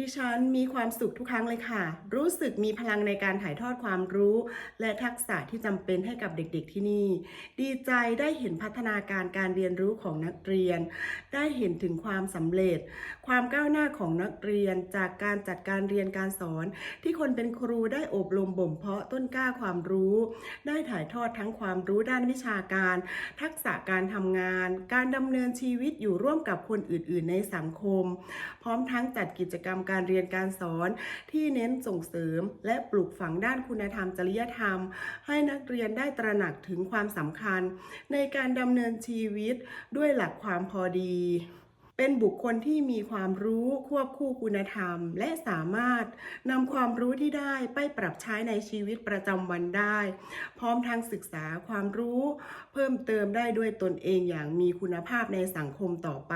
ดิฉันมีความสุขทุกครั้งเลยค่ะ รู้สึกมีพลังในการถ่ายทอดความรู้ และทักษะที่จำเป็นให้กับเด็กๆที่นี่ ดีใจได้เห็นพัฒนาการการเรียนรู้ของนักเรียน ได้เห็นถึงความสำเร็จ ความก้าวหน้าของนักเรียนจากการจัดการเรียนการสอน ที่คนเป็นครูได้อบรมบ่มเพาะต้นกล้าความรู้ ได้ถ่ายทอดทั้งความรู้ด้านวิชาการ ทักษะการทำงาน การดำเนินชีวิตอยู่ร่วมกับคนอื่น ๆ ในสังคม พร้อมทั้งจัดกิจกรรมการเรียนการสอนที่เน้นส่งเสริม และปลูกฝังด้านคุณธรรมจริยธรรม ให้นักเรียนได้ตระหนักถึงความสำคัญ ในการดำเนินชีวิตด้วยหลักความพอดีเป็นบุคคลที่มีความรู้ควบคู่คุณธรรม และสามารถนำความรู้ที่ได้ไปปรับใช้ในชีวิตประจำวันได้ พร้อมทั้งศึกษาความรู้ เพิ่มเติมได้ด้วยตนเองอย่างมีคุณภาพในสังคมต่อไป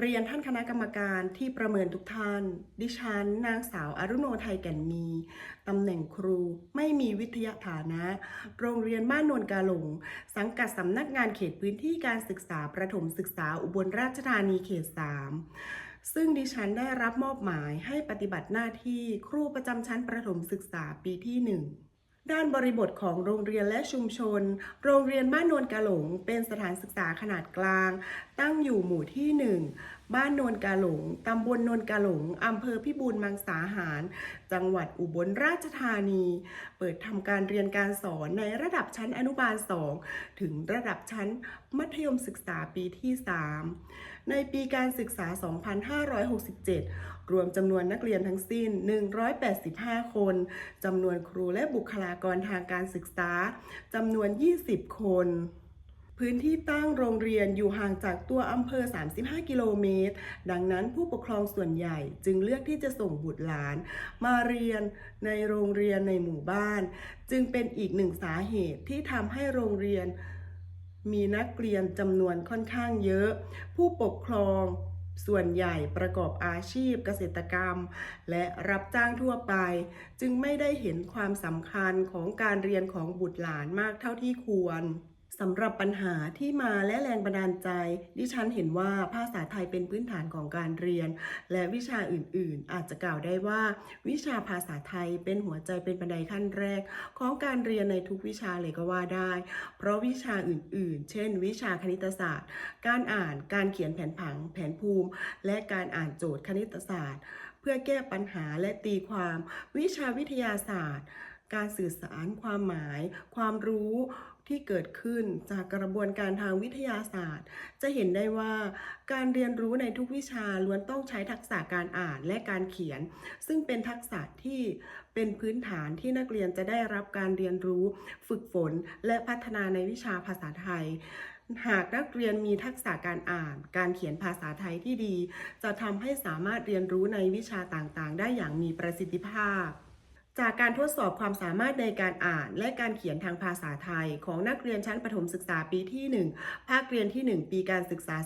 เรียนท่านคณะกรรมการที่ประเมินทุกท่าน ดิฉัน นางสาวอรุโนไทยแก่นมี ตำแหน่งครูไม่มีวิทยาฐานะ โรงเรียนบ้านนนกาหลง สังกัดสำนักงานเขตพื้นที่การศึกษาประถมศึกษาอุบลราชธานีเขต 3 ซึ่งดิฉันได้รับมอบหมายให้ปฏิบัติหน้าที่ครูประจำชั้นประถมศึกษาปีที่ 1 ด้านบริบทของโรงเรียนและชุมชน โรงเรียนบ้านนวลกาหลง เป็นสถานศึกษาขนาดกลาง ตั้งอยู่หมู่ที่ 1 บ้านโนนกาหลงตำบลโนนกาหลงอำเภอพิบูลมังสาหาร จังหวัดอุบลราชธานี เปิดทำการเรียนการสอนในระดับชั้นอนุบาล 2 ถึงระดับชั้นมัธยมศึกษาปีที่ 3 ในปีการศึกษา 2567 รวมจำนวนนักเรียนทั้งสิ้น 185 คน จำนวนครูและบุคลากรทางการศึกษาจำนวน 20 คน พื้นที่ตั้งโรงเรียนอยู่ห่างจากตัวอำเภอ 35 กิโลเมตร ดังนั้นผู้ปกครองส่วนใหญ่จึงเลือกที่จะส่งบุตรหลาน มาเรียนในโรงเรียนในหมู่บ้าน จึงเป็นอีกหนึ่งสาเหตุที่ทำให้โรงเรียน มีนักเรียนจำนวนค่อนข้างเยอะ ผู้ปกครองส่วนใหญ่ประกอบอาชีพเกษตรกรรม และรับจ้างทั่วไป จึงไม่ได้เห็นความสำคัญของการเรียนของบุตรหลานมากเท่าที่ควร สำหรับปัญหาที่มาและแรงบันดาลใจ ดิฉันเห็นว่าภาษาไทยเป็นพื้นฐานของการเรียน และวิชาอื่นๆ อาจจะกล่าวได้ว่า วิชาภาษาไทยเป็นหัวใจเป็นบันไดขั้นแรก ของการเรียนในทุกวิชาเลยก็ว่าได้ เพราะวิชาอื่นๆ เช่น วิชาคณิตศาสตร์ การอ่านการเขียนแผนผัง แผนภูมิ และการอ่านโจทย์คณิตศาสตร์ เพื่อแก้ปัญหาและตีความ วิชาวิทยาศาสตร์ การสื่อสารความหมาย ความรู้ ที่เกิดขึ้นจากกระบวนการทางวิทยาศาสตร์ จะเห็นได้ว่าการเรียนรู้ในทุกวิชาล้วนต้องใช้ทักษะการอ่านและการเขียน ซึ่งเป็นทักษะที่เป็นพื้นฐานที่นักเรียนจะได้รับการเรียนรู้ ฝึกฝน และพัฒนาในวิชาภาษาไทย หากนักเรียนมีทักษะการอ่าน การเขียนภาษาไทยที่ดี จะทำให้สามารถเรียนรู้ในวิชาต่างๆ ได้อย่างมีประสิทธิภาพ จากการทดสอบความสามารถในการอ่านและการเขียนทางภาษาไทย ของนักเรียนชั้นประถมศึกษาปีที่ 1 ภาคเรียนที่ 1 ปีการศึกษา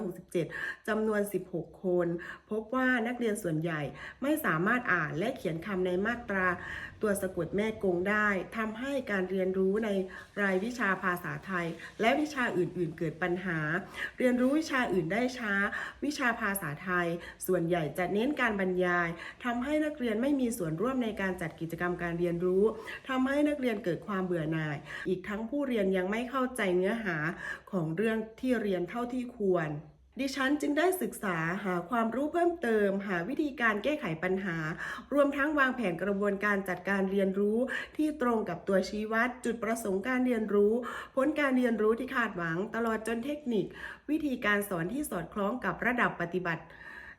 2567 จำนวน 16 คน พบว่านักเรียนส่วนใหญ่ไม่สามารถอ่านและเขียนคำในมาตรา ตัวสะกดแม่กงได้ทำให้การเรียนรู้ในรายวิชาภาษาไทย และวิชาอื่น ๆ เกิดปัญหา เรียนรู้วิชาอื่นได้ช้า วิชาภาษาไทย ส่วนใหญ่จะเน้นการบรรยายทำให้นักเรียนไม่มีส่วนร่วมในการจัดกิจกรรมการเรียนรู้ทำให้นักเรียนเกิดความเบื่อหน่าย อีกทั้งผู้เรียนยังไม่เข้าใจเนื้อหาของเรื่องที่เรียนเท่าที่ควร ดิฉันจึงได้ศึกษาหาความรู้เพิ่มเติม หาวิธีการแก้ไขปัญหา รวมทั้งวางแผนกระบวนการจัดการเรียนรู้ ที่ตรงกับตัวชี้วัด จุดประสงค์การเรียนรู้ ผลการเรียนรู้ที่คาดหวัง ตลอดจนเทคนิค วิธีการสอนที่สอดคล้องกับระดับปฏิบัติ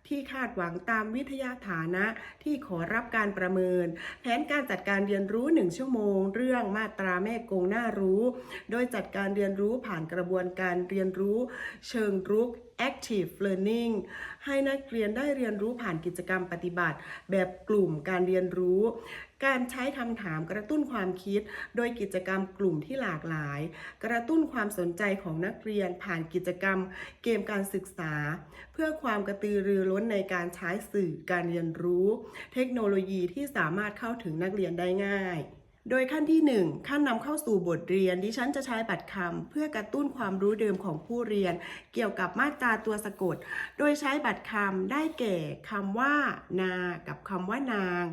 ที่คาดหวังตามวิทยาฐานะที่ขอรับการประเมิน แผนการจัดการเรียนรู้ 1 ชั่วโมง เรื่องมาตราแม่กงน่ารู้ โดยจัดการเรียนรู้ผ่านกระบวนการเรียนรู้ เชิงรุก active learning ให้นักเรียนได้เรียนรู้ผ่านกิจกรรมปฏิบัติ แบบกลุ่มการเรียนรู้ การใช้คำถามกระตุ้นความคิด โดยกิจกรรมกลุ่มที่หลากหลาย กระตุ้นความสนใจของนักเรียนผ่านกิจกรรมเกมการศึกษา เพื่อความกระตือรือร้นในการใช้สื่อการเรียนรู้ เทคโนโลยีที่สามารถเข้าถึงนักเรียนได้ง่าย โดยขั้นที่ 1 ขั้นนำเข้าสู่บทเรียน ดิฉันจะใช้บัตรคำเพื่อกระตุ้นความรู้เดิมของผู้เรียน เกี่ยวกับมาตราตัวสะกด โดยใช้บัตรคำได้แก่คำว่า นา กับคำว่านาง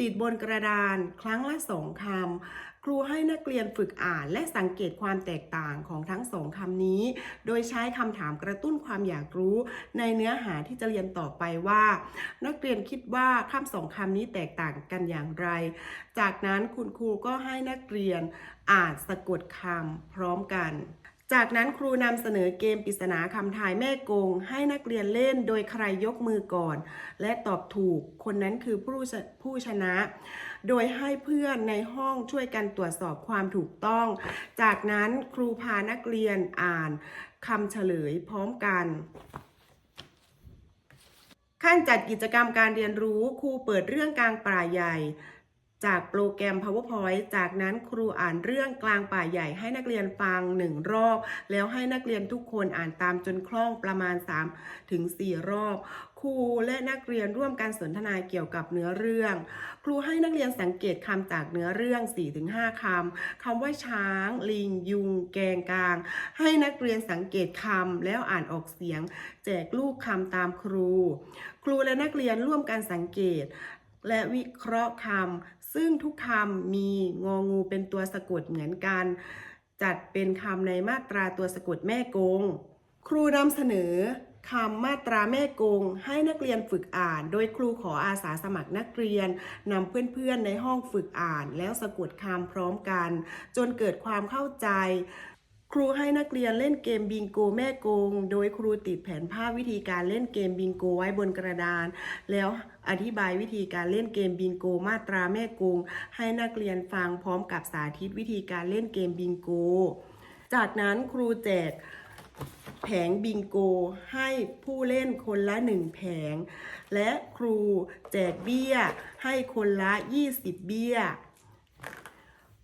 ติดบนกระดานครั้งละสองคำ ครูให้นักเรียนฝึกอ่านและสังเกตความแตกต่างของทั้งสองคำนี้ โดยใช้คำถามกระตุ้นความอยากรู้ ในเนื้อหาที่จะเรียนต่อไปว่า นักเรียนคิดว่าคำสองคำนี้แตกต่างกันอย่างไร จากนั้นคุณครูก็ให้นักเรียนอ่านสะกดคำพร้อมกัน จากนั้นครูนำเสนอเกมปริศนาคำทายแม่กง ให้นักเรียนเล่นโดยใครยกมือก่อน และตอบถูกคนนั้นคือผู้ชผู้ชนะ โดยให้เพื่อนในห้องช่วยกันตรวจสอบความถูกต้อง จากนั้นครูพานักเรียนอ่านคำเฉลยพร้อมกัน ขั้นจัดกิจกรรมการเรียนรู้ครูเปิดเรื่องกลางป่าใหญ่ จากโปรแกรม PowerPoint จากนั้นครูอ่านเรื่องกลางป่าใหญ่ให้นักเรียนฟังหนึ่งรอบ แล้วให้นักเรียนทุกคนอ่านตามจนคล่องประมาณ3ถึง4รอบ ครูและนักเรียนร่วมกันสนทนาเกี่ยวกับเนื้อเรื่อง ครูให้นักเรียนสังเกตคำจากเนื้อเรื่อง 4-5คำคำว่าช้าง ลิง ยุง แกงกลาง ให้นักเรียนสังเกตคำแล้วอ่านออกเสียง แจกลูกคำตามครู ครูและนักเรียนร่วมกันสังเกตและวิเคราะห์คำ ซึ่งทุกคำมีงองูเป็นตัวสะกดเหมือนกัน จัดเป็นคำในมาตราตัวสะกดแม่กง ครูนำเสนอคำมาตราแม่กงให้นักเรียนฝึกอ่าน โดยครูขออาสาสมัครนักเรียนนำเพื่อนๆในห้องฝึกอ่าน แล้วสะกดคำพร้อมกัน จนเกิดความเข้าใจ ครูให้นักเรียนเล่นเกมบิงโกแม่กง โดยครูติดแผนภาพวิธีการเล่นเกมบิงโกไว้บนกระดาน แล้วอธิบายวิธีการเล่นเกมบิงโกมาตราแม่กง ให้นักเรียนฟังพร้อมกับสาธิตวิธีการเล่นเกมบิงโก จากนั้นครูแจกแผงบิงโกให้ผู้เล่นคนละหนึ่งแผง และครูแจกเบี้ยให้คนละ 20 เบี้ย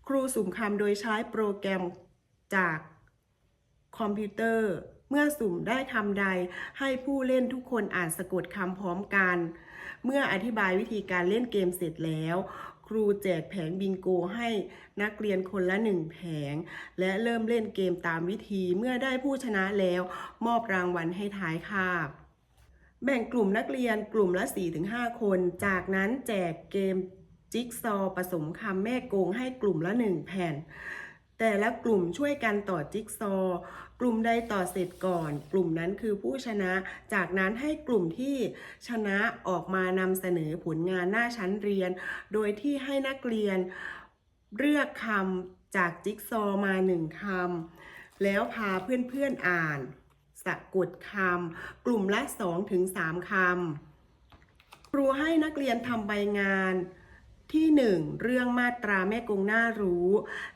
ครูสุ่มคำโดยใช้โปรแกรมจาก คอมพิวเตอร์ เมื่อสุ่มได้คำใด ให้ผู้เล่นทุกคนอ่านสะกดคำพร้อมกัน เมื่ออธิบายวิธีการเล่นเกมเสร็จแล้ว ครูแจกแผงบิงโกให้นักเรียนคนละหนึ่งแผง และเริ่มเล่นเกมตามวิธีเมื่อได้ผู้ชนะแล้ว มอบรางวัลให้ท้ายคาบ แบ่งกลุ่มนักเรียนกลุ่มละ 4-5 คน จากนั้นแจกเกมจิ๊กซอว์ผสมคำแม่โกงให้กลุ่มละ1แผ่น แต่ละกลุ่มช่วยกันต่อจิ๊กซอ กลุ่มใดต่อเสร็จก่อน กลุ่มนั้นคือผู้ชนะ จากนั้นให้กลุ่มที่ชนะออกมานำเสนอผลงานหน้าชั้นเรียน โดยที่ให้นักเรียนเลือกคำจากจิ๊กซอมาหนึ่งคำแล้วพาเพื่อนๆอ่าน สะกดคำกลุ่มละ2-3คำครูให้นักเรียนทำใบงาน ที่ 1 เรื่องมาตราแม่กงน่ารู้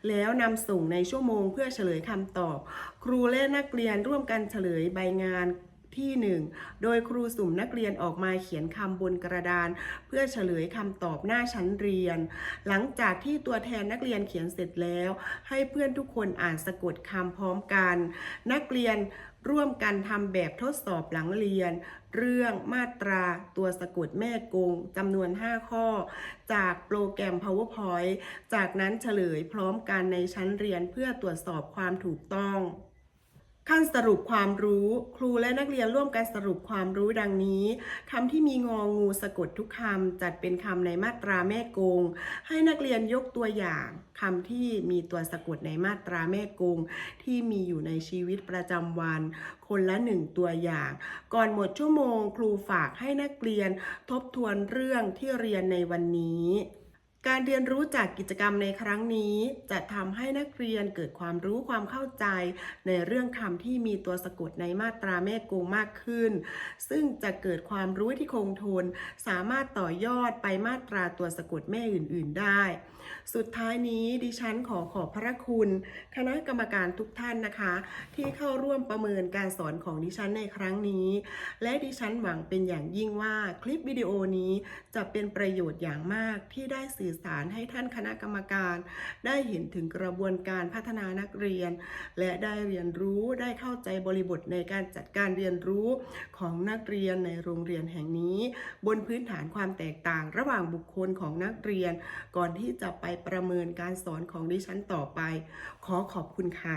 แล้วนำส่งในชั่วโมงเพื่อเฉลยคำตอบ ครูและนักเรียนร่วมกันเฉลยใบงานที่ 1 โดยครูสุ่มนักเรียนออกมาเขียนคำบนกระดาน เพื่อเฉลยคำตอบหน้าชั้นเรียน หลังจากที่ตัวแทนนักเรียนเขียนเสร็จแล้ว ให้เพื่อนทุกคนอ่านสะกดคำพร้อมกัน นักเรียน ร่วมกันทำแบบทดสอบหลังเรียน เรื่องมาตราตัวสะกดแม่กงจำนวน 5 ข้อ จากโปรแกรม PowerPoint จากนั้นเฉลยพร้อมกันในชั้นเรียนเพื่อตรวจสอบความถูกต้อง ขั้นสรุปความรู้ ครูและนักเรียนร่วมกันสรุปความรู้ดังนี้คำที่มีงองูสะกดทุกคำจัดเป็นคำในมาตราแม่กง ให้นักเรียนยกตัวอย่างคำที่มีตัวสะกดในมาตราแม่กง ที่มีอยู่ในชีวิตประจำวัน คนละหนึ่งตัวอย่าง ก่อนหมดชั่วโมง ครูฝากให้นักเรียนทบทวนเรื่องที่เรียนในวันนี้ การเรียนรู้จากกิจกรรมในครั้งนี้ จะทำให้นักเรียนเกิดความรู้ความเข้าใจ ในเรื่องคำที่มีตัวสะกดในมาตราแม่กงมากขึ้น ซึ่งจะเกิดความรู้ที่คงทน สามารถต่อยอดไปมาตราตัวสะกดแม่อื่น ๆ ได้ สุดท้ายนี้ดิฉันขอขอบพระคุณ คณะกรรมการทุกท่านนะคะ ที่เข้าร่วมประเมินการสอนของดิฉันในครั้งนี้ และดิฉันหวังเป็นอย่างยิ่งว่าคลิปวิดีโอนี้จะเป็นประโยชน์อย่างมากที่ได้สื่อสารให้ท่านคณะกรรมการ ได้เห็นถึงกระบวนการพัฒนานักเรียน และได้เรียนรู้ได้เข้าใจบริบทในการจัดการเรียนรู้ของนักเรียนในโรงเรียนแห่งนี้ บนพื้นฐานความแตกต่างระหว่างบุคคลของนักเรียน ก่อนที่จะไปประเมินการสอนของดิฉันต่อไป ขอขอบคุณค่ะ